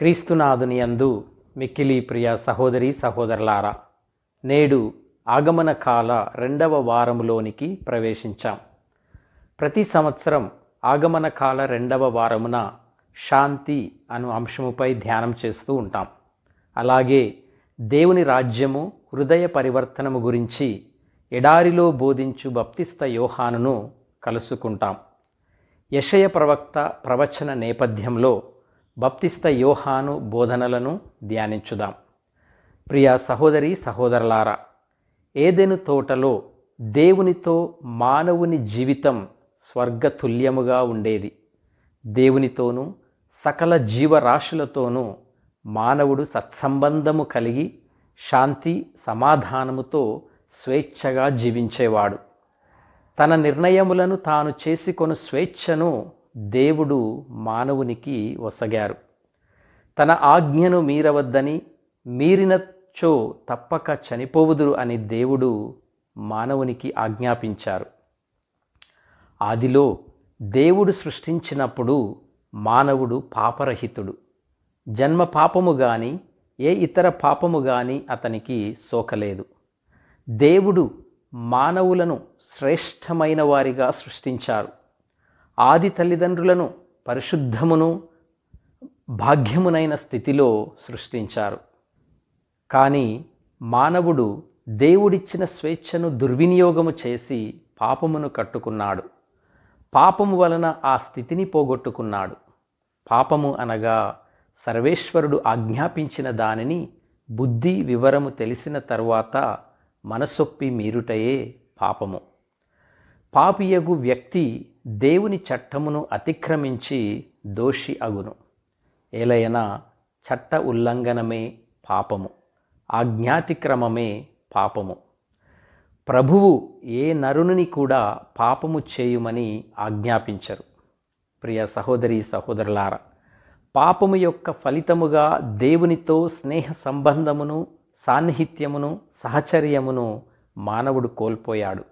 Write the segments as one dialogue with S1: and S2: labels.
S1: క్రీస్తునాథుని యందు మిక్కిలి ప్రియ సహోదరి సహోదరులారా నేడు ఆగమన కాల రెండవ వారములోనికి ప్రవేశించాం. ప్రతి సంవత్సరం ఆగమన కాల రెండవ వారమున శాంతి అను అంశముపై ధ్యానం చేస్తూ ఉంటాం. అలాగే దేవుని రాజ్యము హృదయ పరివర్తనము గురించి ఎడారిలో బోధించు బప్తిస్త యోహానును కలుసుకుంటాం. యషయ ప్రవక్త ప్రవచన నేపథ్యంలో బప్తిస్త యోహాను బోధనలను ధ్యానించుదాం. ప్రియ సహోదరి సహోదరులారా ఏదెను తోటలో దేవునితో మానవుని జీవితం స్వర్గతుల్యముగా ఉండేది. దేవునితోనూ సకల జీవరాశులతోనూ మానవుడు సత్సంబంధము కలిగి శాంతి సమాధానముతో స్వేచ్ఛగా జీవించేవాడు. తన నిర్ణయములను తాను చేసుకొను స్వేచ్ఛను దేవుడు మానవునికి వసగారు. తన ఆజ్ఞను మీరవద్దని మీరినచో తప్పక చనిపోవుదురు అని దేవుడు మానవునికి ఆజ్ఞాపించారు. ఆదిలో దేవుడు సృష్టించినప్పుడు మానవుడు పాపరహితుడు. జన్మ పాపము గాని ఏ ఇతర పాపము గాని అతనికి సోకలేదు. దేవుడు మానవులను శ్రేష్టమైన వారిగా సృష్టించారు. ఆది తల్లిదండ్రులను పరిశుద్ధమును భాగ్యమునైన స్థితిలో సృష్టించారు. కానీ మానవుడు దేవుడిచ్చిన స్వేచ్ఛను దుర్వినియోగము చేసి పాపమును కట్టుకున్నాడు. పాపము వలన ఆ స్థితిని పోగొట్టుకున్నాడు. పాపము అనగా సర్వేశ్వరుడు ఆజ్ఞాపించిన దానిని బుద్ధి వివరము తెలిసిన తరువాత మనసొప్పి మీరుటయే పాపము. పాపియగు వ్యక్తి దేవుని చట్టమును అతిక్రమించి దోషి అగును. ఏలయనా చట్ట ఉల్లంఘనమే పాపము ఆజ్ఞాతిక్రమమే పాపము. ప్రభువు ఏ నరుని కూడా పాపము చేయుమని ఆజ్ఞాపించరు. ప్రియ సహోదరి సహోదరులారా పాపము యొక్క ఫలితముగా దేవునితో స్నేహ సంబంధమును సాన్నిహిత్యమును సహచర్యమును మానవుడు కోల్పోయాడు.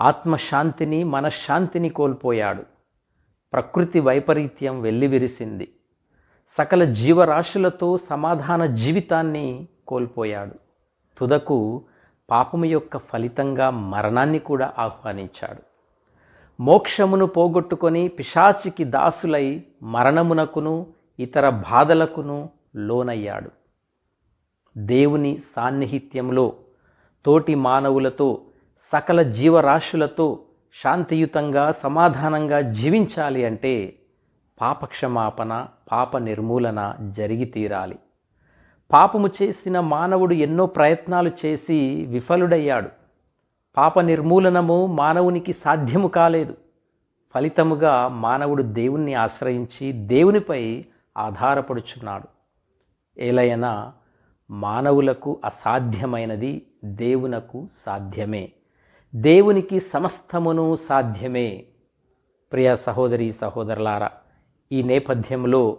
S1: ఆత్మశాంతిని మనశ్శాంతిని కోల్పోయాడు. ప్రకృతి వైపరీత్యం వెల్లివిరిసింది. సకల జీవరాశులతో సమాధాన జీవితాన్ని కోల్పోయాడు. తుదకు పాపము యొక్క ఫలితంగా మరణాన్ని కూడా ఆహ్వానించాడు. మోక్షమును పోగొట్టుకొని పిశాచికి దాసులై మరణమునకును ఇతర బాధలకును లోనయ్యాడు. దేవుని సాన్నిహిత్యంలో తోటి మానవులతో సకల జీవరాశులతో శాంతియుతంగా సమాధానంగా జీవించాలి అంటే పాపక్షమాపణ పాప నిర్మూలన జరిగి తీరాలి. పాపము చేసిన మానవుడు ఎన్నో ప్రయత్నాలు చేసి విఫలుడయ్యాడు. పాప నిర్మూలనము మానవునికి సాధ్యము కాలేదు. ఫలితముగా మానవుడు దేవుణ్ణి ఆశ్రయించి దేవునిపై ఆధారపడుచున్నాడు. ఏలయనా మానవులకు అసాధ్యమైనది దేవునకు సాధ్యమే. దేవునికి సమస్తమును సాధ్యమే. ప్రియ సహోదరి సహోదరులారా ఈ నేపథ్యంలో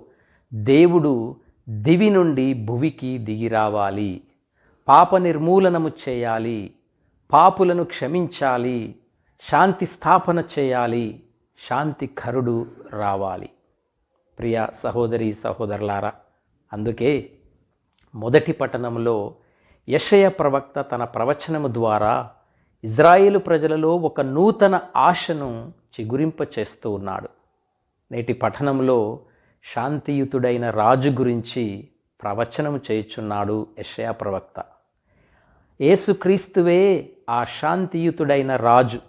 S1: దేవుడు దివి నుండి భువికి దిగి రావాలి. పాప నిర్మూలనము చేయాలి. పాపులను క్షమించాలి. శాంతి స్థాపన చేయాలి. శాంతి కరుడు రావాలి. ప్రియ సహోదరి సహోదరులారా అందుకే మొదటి పట్టణంలో యషయ ప్రవక్త తన ప్రవచనము ద్వారా ఇజ్రాయేలు ప్రజలలో ఒక నూతన ఆశను చిగురింప చేస్తూ ఉన్నాడు. నేటి పఠనంలో శాంతియుతుడైన రాజు గురించి ప్రవచనం చేయుచున్నాడు యషయా ప్రవక్త. ఏసుక్రీస్తువే ఆ శాంతియుతుడైన రాజు.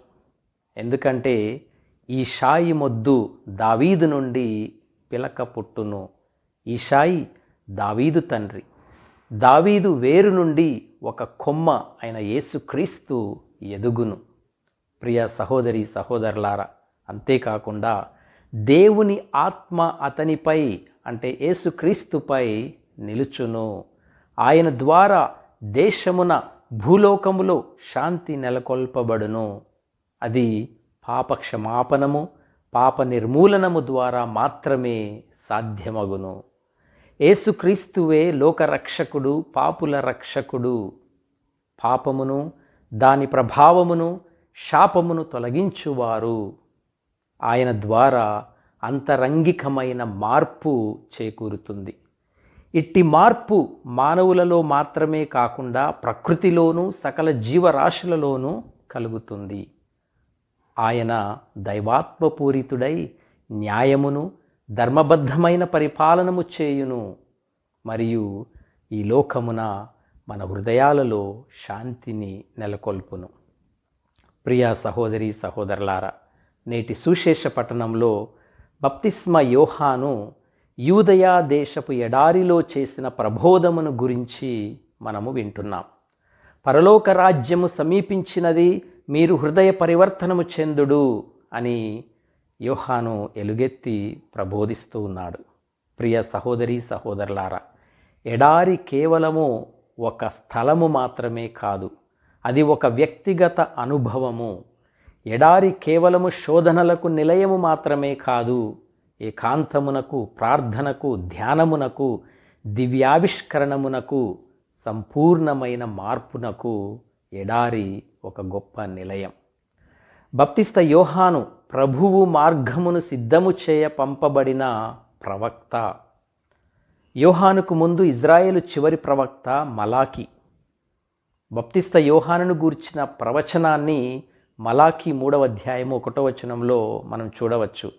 S1: ఎందుకంటే ఈ షాయి మొద్దు దావీదు నుండి పిలక పుట్టును. ఈ షాయి దావీదు తండ్రి. దావీదు వేరు నుండి ఒక కొమ్మ అయిన యేసుక్రీస్తు ఎదుగును. ప్రియ సహోదరి సహోదరులారా అంతేకాకుండా దేవుని ఆత్మ అతనిపై అంటే యేసుక్రీస్తుపై నిలుచును. ఆయన ద్వారా దేశమున భూలోకములో శాంతి నెలకొల్పబడును. అది పాపక్షమాపణము పాప నిర్మూలనము ద్వారా మాత్రమే సాధ్యమగును. యేసుక్రీస్తువే లోకరక్షకుడు పాపుల రక్షకుడు. పాపమును దాని ప్రభావమును శాపమును తొలగించువారు. ఆయన ద్వారా అంతరంగికమైన మార్పు చేకూరుతుంది. ఇట్టి మార్పు మానవులలో మాత్రమే కాకుండా ప్రకృతిలోనూ సకల జీవరాశులలోనూ కలుగుతుంది. ఆయన దైవాత్మపూరితుడై న్యాయమును ధర్మబద్ధమైన పరిపాలనము చేయును. మరియు ఈ లోకమున మన హృదయాలలో శాంతిని నెలకొల్పును. ప్రియ సహోదరి సహోదరులారా నేటి సుశేష పట్టణంలో బప్తిస్మ యోహాను యూదయా దేశపు ఎడారిలో చేసిన ప్రబోధమును గురించి మనము వింటున్నాం. పరలోక రాజ్యము సమీపించినది మీరు హృదయ పరివర్తనము చెందుడు అని యోహాను ఎలుగెత్తి ప్రబోధిస్తూ ఉన్నాడు. ప్రియ సహోదరి సహోదరులారా ఎడారి కేవలము ఒక స్థలము మాత్రమే కాదు. అది ఒక వ్యక్తిగత అనుభవము. ఎడారి కేవలము శోధనలకు నిలయము మాత్రమే కాదు ఏకాంతమునకు ప్రార్థనకు ధ్యానమునకు దివ్యావిష్కరణమునకు సంపూర్ణమైన మార్పునకు ఎడారి ఒక గొప్ప నిలయం. బప్తిస్త యోహాను ప్రభువు మార్గమును సిద్ధము చేయ పంపబడిన ప్రవక్త. యోహానుకు ముందు ఇజ్రాయేలు చివరి ప్రవక్త మలాకి. బప్తిస్త యోహానును గూర్చిన ప్రవచనాన్ని మలాకి మూడవ అధ్యాయము ఒకటో వచనంలో మనం చూడవచ్చు.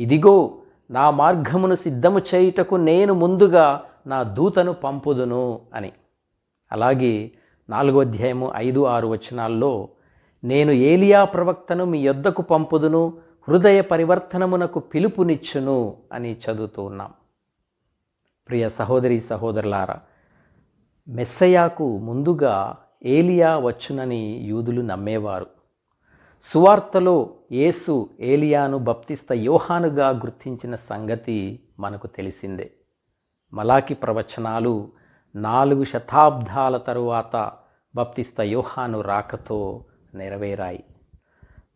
S1: ఇదిగో నా మార్గమును సిద్ధము చేయుటకు నేను ముందుగా నా దూతను పంపుదును అని. అలాగే నాలుగో అధ్యాయము ఐదు ఆరు వచనాల్లో నేను ఏలియా ప్రవక్తను మీ యొద్దకు పంపుదును హృదయ పరివర్తనమునకు పిలుపునిచ్చును అని చదువుతూ ఉన్నాం. ప్రియ సహోదరి సహోదరులారా మెస్సయాకు ముందుగా ఏలియా వచ్చునని యూదులు నమ్మేవారు. సువార్తలో యేసు ఏలియాను బప్తిస్త యోహానుగా గుర్తించిన సంగతి మనకు తెలిసిందే. మలాకి ప్రవచనాలు నాలుగు శతాబ్దాల తరువాత బప్తిస్త యోహాను రాకతో నెరవేరాయి.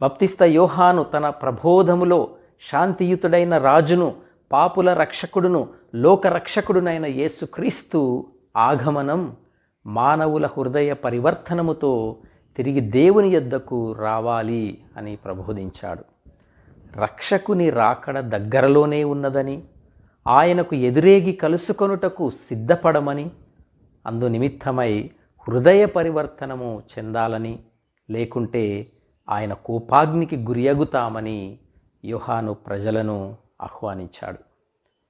S1: బప్తిస్త యోహాను తన ప్రబోధములో శాంతియుతుడైన రాజును పాపుల రక్షకుడును లోకరక్షకుడునైన యేసుక్రీస్తు ఆగమనం మానవుల హృదయ పరివర్తనముతో తిరిగి దేవుని యొద్దకు రావాలి అని ప్రబోధించాడు. రక్షకుని రాకడ దగ్గరలోనే ఉన్నదని ఆయనకు ఎదురేగి కలుసుకొనుటకు సిద్ధపడమని అందు నిమిత్తమై హృదయ పరివర్తనము చెందాలని లేకుంటే ఆయన కోపాగ్నికి గురియగుతామని యోహాను ప్రజలను ఆహ్వానించాడు.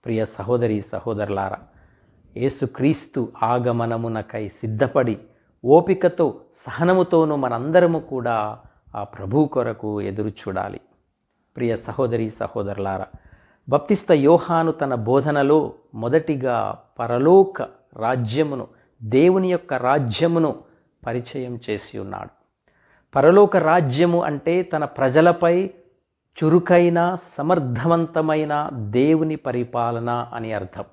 S1: ప్రియ సహోదరి సహోదరులారా ఏసుక్రీస్తు ఆగమనమునకై సిద్ధపడి ఓపికతో సహనముతోనూ మనందరము కూడా ఆ ప్రభు కొరకు ఎదురు చూడాలి. ప్రియ సహోదరి సహోదరులారా బప్తిస్త యోహాను తన బోధనలో మొదటిగా పరలోక రాజ్యమును దేవుని యొక్క రాజ్యమును పరిచయం చేసి ఉన్నాడు. పరలోక రాజ్యము అంటే తన ప్రజలపై చురుకైన సమర్థవంతమైన దేవుని పరిపాలన అని అర్థం.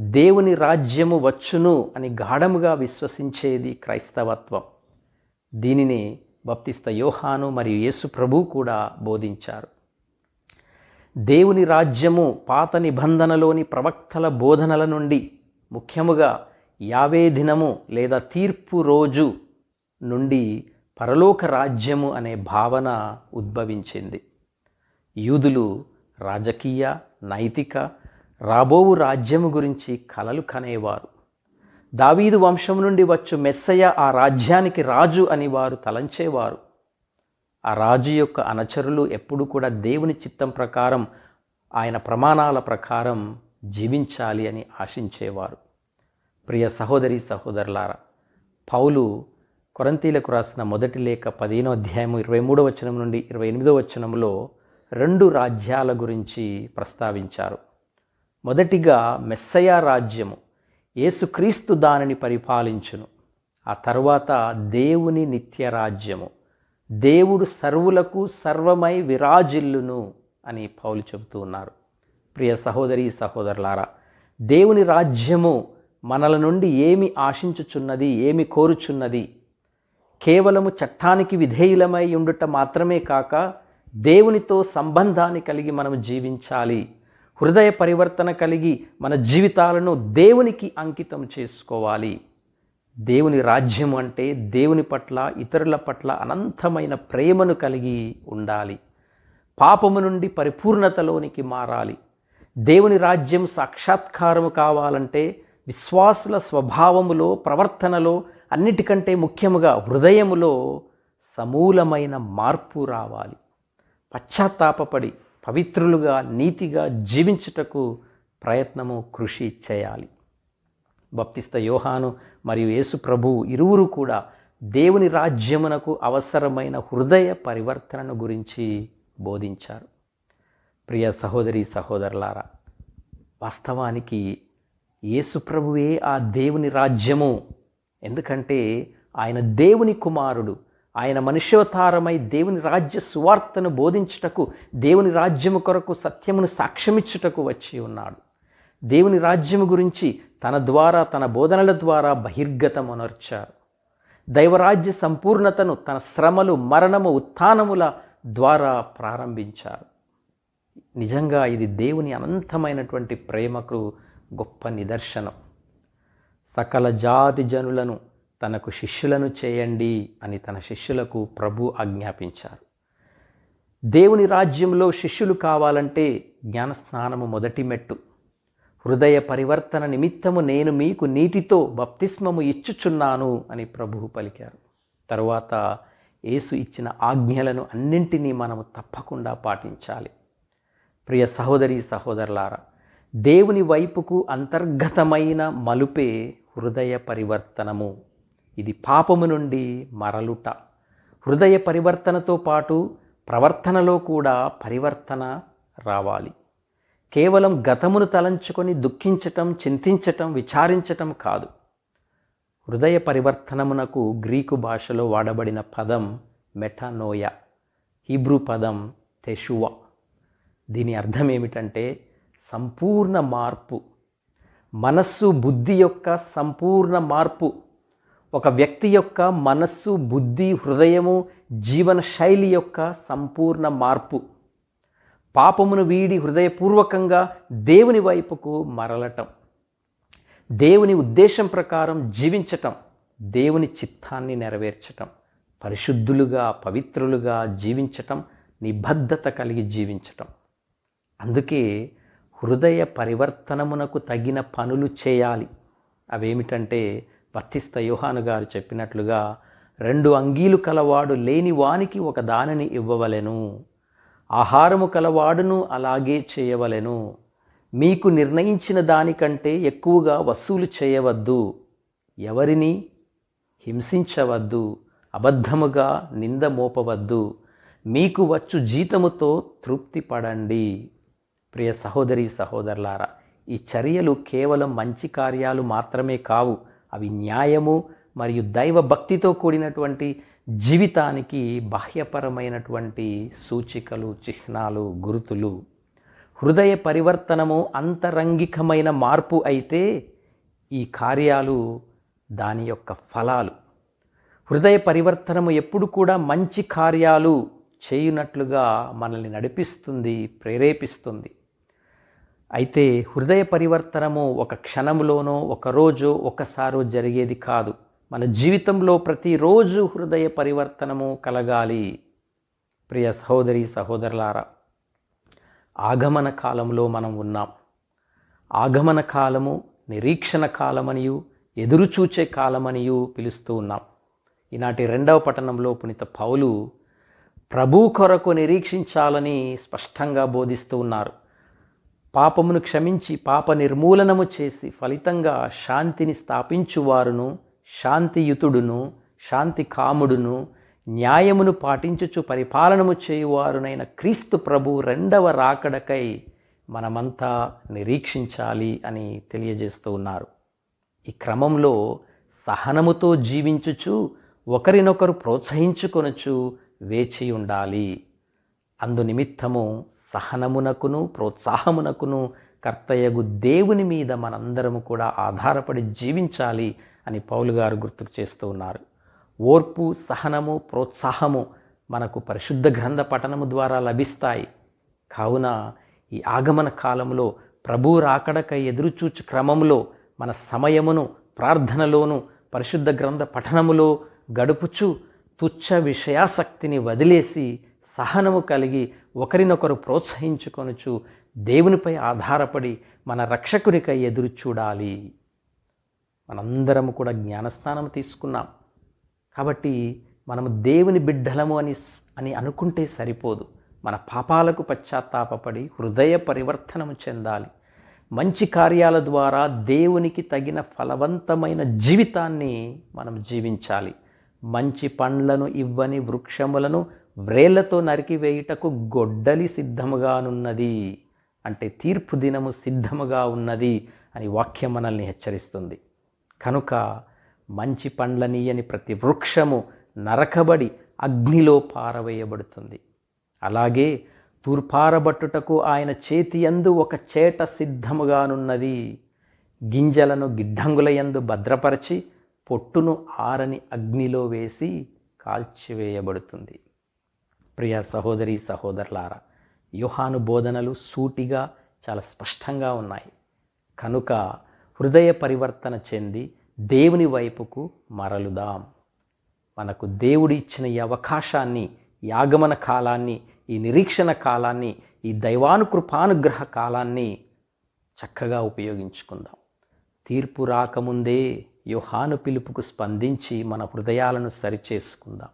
S1: దేవుని రాజ్యము వచ్చును అని గాఢముగా విశ్వసించేది క్రైస్తవత్వం. దీనిని బప్తిస్త యోహాను మరియు యేసు ప్రభు కూడా బోధించారు. దేవుని రాజ్యము పాత నిబంధనలోని ప్రవక్తల బోధనల నుండి ముఖ్యముగా యావే దినము లేదా తీర్పు రోజు నుండి పరలోక రాజ్యము అనే భావన ఉద్భవించింది. యూదులు రాజకీయ నైతిక రాబోవు రాజ్యము గురించి కలలు కనేవారు. దావీదు వంశం నుండి వచ్చు మెస్సయ్య ఆ రాజ్యానికి రాజు అని వారు తలంచేవారు. ఆ రాజు యొక్క అనచరులు ఎప్పుడు కూడా దేవుని చిత్తం ప్రకారం ఆయన ప్రమాణాల ప్రకారం జీవించాలి అని ఆశించేవారు. ప్రియ సహోదరి సహోదరులారా పౌలు కొరంతీలకు రాసిన మొదటి లేఖ పదిహేనో అధ్యాయము ఇరవై మూడో వచనం నుండి ఇరవై ఎనిమిదో వచనంలో రెండు రాజ్యాల గురించి ప్రస్తావించారు. మొదటిగా మెస్సయ రాజ్యము యేసుక్రీస్తు దానిని పరిపాలించును. ఆ తర్వాత దేవుని నిత్య రాజ్యము. దేవుడు సర్వులకు సర్వమై విరాజిల్లును అని పౌలు చెబుతూ ఉన్నారు. ప్రియ సహోదరి సహోదరులారా దేవుని రాజ్యము మనల నుండి ఏమి ఆశించుచున్నది ఏమి కోరుచున్నది? కేవలము చట్టానికి విధేయులమై ఉండుట మాత్రమే కాక దేవునితో సంబంధాన్ని కలిగి మనం జీవించాలి. హృదయ పరివర్తన కలిగి మన జీవితాలను దేవునికి అంకితం చేసుకోవాలి. దేవుని రాజ్యం అంటే దేవుని పట్ల ఇతరుల పట్ల అనంతమైన ప్రేమను కలిగి ఉండాలి. పాపము నుండి పరిపూర్ణతలోనికి మారాలి. దేవుని రాజ్యం సాక్షాత్కారము కావాలంటే విశ్వాసుల స్వభావములో ప్రవర్తనలో అన్నిటికంటే ముఖ్యముగా హృదయములో సమూలమైన మార్పు రావాలి. పశ్చాత్తాపపడి పవిత్రులుగా నీతిగా జీవించుటకు ప్రయత్నము కృషి చేయాలి. బప్తిస్త యోహాను మరియు యేసు ప్రభు ఇరువురు కూడా దేవుని రాజ్యమునకు అవసరమైన హృదయ పరివర్తనను గురించి బోధించారు. ప్రియ సహోదరి సహోదరులారా వాస్తవానికి యేసుప్రభువే ఆ దేవుని రాజ్యము. ఎందుకంటే ఆయన దేవుని కుమారుడు ఆయన మనుష్యవతారమై దేవుని రాజ్య సువార్తను బోధించుటకు దేవుని రాజ్యము కొరకు సత్యమును సాక్ష్యమిచ్చుటకు వచ్చి ఉన్నాడు. దేవుని రాజ్యము గురించి తన ద్వారా తన బోధనల ద్వారా బహిర్గతమునర్చారు. దైవరాజ్య సంపూర్ణతను తన శ్రమలు మరణము ఉత్థానముల ద్వారా ప్రారంభించారు. నిజంగా ఇది దేవుని అనంతమైనటువంటి ప్రేమకు గొప్ప నిదర్శనం. సకల జాతి జనులను తనకు శిష్యులను చేయండి అని తన శిష్యులకు ప్రభు ఆజ్ఞాపించారు. దేవుని రాజ్యంలో శిష్యులు కావాలంటే జ్ఞానస్నానము మొదటి మెట్టు. హృదయ పరివర్తన నిమిత్తము నేను మీకు నీటితో బప్తిస్మము ఇచ్చుచున్నాను అని ప్రభువు పలికారు. తరువాత యేసు ఇచ్చిన ఆజ్ఞలను అన్నింటినీ మనము తప్పకుండా పాటించాలి. ప్రియ సహోదరి సహోదరులారా దేవుని వైపుకు అంతర్గతమైన మలుపే హృదయ పరివర్తనము. ఇది పాపము నుండి మరలుట. హృదయ పరివర్తనతో పాటు ప్రవర్తనలో కూడా పరివర్తన రావాలి. కేవలం గతమును తలంచుకొని దుఃఖించటం చింతించటం విచారించటం కాదు. హృదయ పరివర్తనమునకు గ్రీకు భాషలో వాడబడిన పదం మెటానోయ హీబ్రూ పదం తెషువ. దీని అర్థం ఏమిటంటే సంపూర్ణ మార్పు. మనస్సు బుద్ధి యొక్క సంపూర్ణ మార్పు. ఒక వ్యక్తి యొక్క మనస్సు బుద్ధి హృదయము జీవన శైలి యొక్క సంపూర్ణ మార్పు. పాపమును వీడి హృదయపూర్వకంగా దేవుని వైపుకు మరలటం. దేవుని ఉద్దేశం ప్రకారం జీవించటం. దేవుని చిత్తాన్ని నెరవేర్చటం. పరిశుద్ధులుగా పవిత్రులుగా జీవించటం. నిబద్ధత కలిగి జీవించటం. అందుకే హృదయ పరివర్తనమునకు తగిన పనులు చేయాలి. అవేమిటంటే వర్తిస్త యోహాను గారు చెప్పినట్లుగా రెండు అంగీలు కలవాడు లేని వానికి ఒక దానిని ఇవ్వవలెను. ఆహారము కలవాడును అలాగే చేయవలెను. మీకు నిర్ణయించిన దానికంటే ఎక్కువగా వసూలు చేయవద్దు. ఎవరిని? హింసించవద్దు. అబద్ధముగా నింద మోపవద్దు. మీకు వచ్చు జీతముతో తృప్తి పడండి. ప్రియ సహోదరి సహోదరులారా ఈ చర్యలు కేవలం మంచి కార్యాలు మాత్రమే కావు. అవి న్యాయము మరియు దైవ భక్తితో కూడినటువంటి జీవితానికి బాహ్యపరమైనటువంటి సూచికలు చిహ్నాలు గుర్తులు. హృదయ పరివర్తనము అంతరంగికమైన మార్పు అయితే ఈ కార్యాలు దాని యొక్క ఫలాలు. హృదయ పరివర్తనము ఎప్పుడు కూడా మంచి కార్యాలు చేయునట్లుగా మనల్ని నడిపిస్తుంది ప్రేరేపిస్తుంది. అయితే హృదయ పరివర్తనము ఒక క్షణంలోనో ఒక రోజు ఒకసారో జరిగేది కాదు. మన జీవితంలో ప్రతిరోజు హృదయ పరివర్తనము కలగాలి. ప్రియ సహోదరి సహోదరులారా ఆగమన కాలంలో మనం ఉన్నాం. ఆగమన కాలము నిరీక్షణ కాలమనియు ఎదురుచూచే కాలమనియు పిలుస్తూ ఉన్నాం. ఈనాటి రెండవ పట్టణంలో పునిత పౌలు ప్రభు కొరకు నిరీక్షించాలని స్పష్టంగా బోధిస్తూ ఉన్నారు. పాపమును క్షమించి పాప నిర్మూలనము చేసి ఫలితంగా శాంతిని స్థాపించువారును శాంతియుతుడును శాంతి కాముడును న్యాయమును పాటించుచు పరిపాలనము చేయువారునైన క్రీస్తు ప్రభు రెండవ రాకడకై మనమంతా నిరీక్షించాలి అని తెలియజేస్తూ ఉన్నారు. ఈ క్రమంలో సహనముతో జీవించుచు ఒకరినొకరు ప్రోత్సహించుకొనుచు వేచి ఉండాలి. అందు నిమిత్తము సహనమునకును ప్రోత్సాహమునకును కర్తయ్యగు దేవుని మీద మనందరము కూడా ఆధారపడి జీవించాలి అని పౌలు గారు గుర్తుకు చేస్తూ ఉన్నారు. ఓర్పు సహనము ప్రోత్సాహము మనకు పరిశుద్ధ గ్రంథ పఠనము ద్వారా లభిస్తాయి. కావున ఈ ఆగమన కాలంలో ప్రభు రాకడకై ఎదురుచూచు క్రమంలో మన సమయమును ప్రార్థనలోను పరిశుద్ధ గ్రంథ పఠనములో గడుపుచు తుచ్చ విషయాసక్తిని వదిలేసి సహనము కలిగి ఒకరినొకరు ప్రోత్సహించుకొనుచు దేవునిపై ఆధారపడి మన రక్షకునికై ఎదురు చూడాలి. మనందరము కూడా జ్ఞానస్నానం తీసుకున్నాం. కాబట్టి మనము దేవుని బిడ్డలము అని అని అనుకుంటే సరిపోదు. మన పాపాలకు పశ్చాత్తాపపడి హృదయ పరివర్తనము చెందాలి. మంచి కార్యాల ద్వారా దేవునికి తగిన ఫలవంతమైన జీవితాన్ని మనం జీవించాలి. మంచి పండ్లను ఇవ్వని వృక్షములను వ్రేళ్ళతో నరికివేయుటకు గొడ్డలి సిద్ధముగానున్నది అంటే తీర్పు దినము సిద్ధముగా ఉన్నది అని వాక్యం మనల్ని హెచ్చరిస్తుంది. కనుక మంచి పండ్లనీయని ప్రతి వృక్షము నరకబడి అగ్నిలో పారవేయబడుతుంది. అలాగే తూర్పారబట్టుటకు ఆయన చేతి యందు ఒక చేట సిద్ధముగానున్నది. గింజలను గిడ్డంగుల యందు భద్రపరచి పొట్టును ఆరని అగ్నిలో వేసి కాల్చివేయబడుతుంది. ప్రియ సహోదరి సహోదరులారా యుహాను బోధనలు సూటిగా చాలా స్పష్టంగా ఉన్నాయి. కనుక హృదయ పరివర్తన చెంది దేవుని వైపుకు మరలుదాం. మనకు దేవుడు ఇచ్చిన ఈ అవకాశాన్ని ఈ ఆగమన కాలాన్ని ఈ నిరీక్షణ కాలాన్ని ఈ దైవానుకృపానుగ్రహ కాలాన్ని చక్కగా ఉపయోగించుకుందాం. తీర్పు రాకముందే యుహాను పిలుపుకు స్పందించి మన హృదయాలను సరిచేసుకుందాం.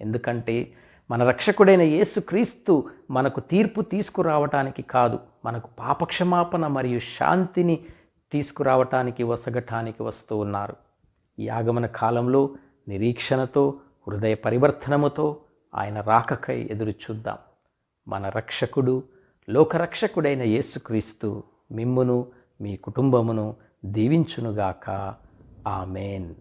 S1: ఎందుకంటే మన రక్షకుడైన యేసుక్రీస్తు మనకు తీర్పు తీసుకురావటానికి కాదు మనకు పాపక్షమాపణ మరియు శాంతిని తీసుకురావటానికి వసగటానికి వస్తూ ఉన్నారు. ఈ ఆగమన కాలంలో నిరీక్షణతో హృదయ పరివర్తనముతో ఆయన రాకకై ఎదురు చూద్దాం. మన రక్షకుడు లోకరక్షకుడైన యేసుక్రీస్తు మిమ్మును మీ కుటుంబమును దీవించునుగాక. ఆమెన్.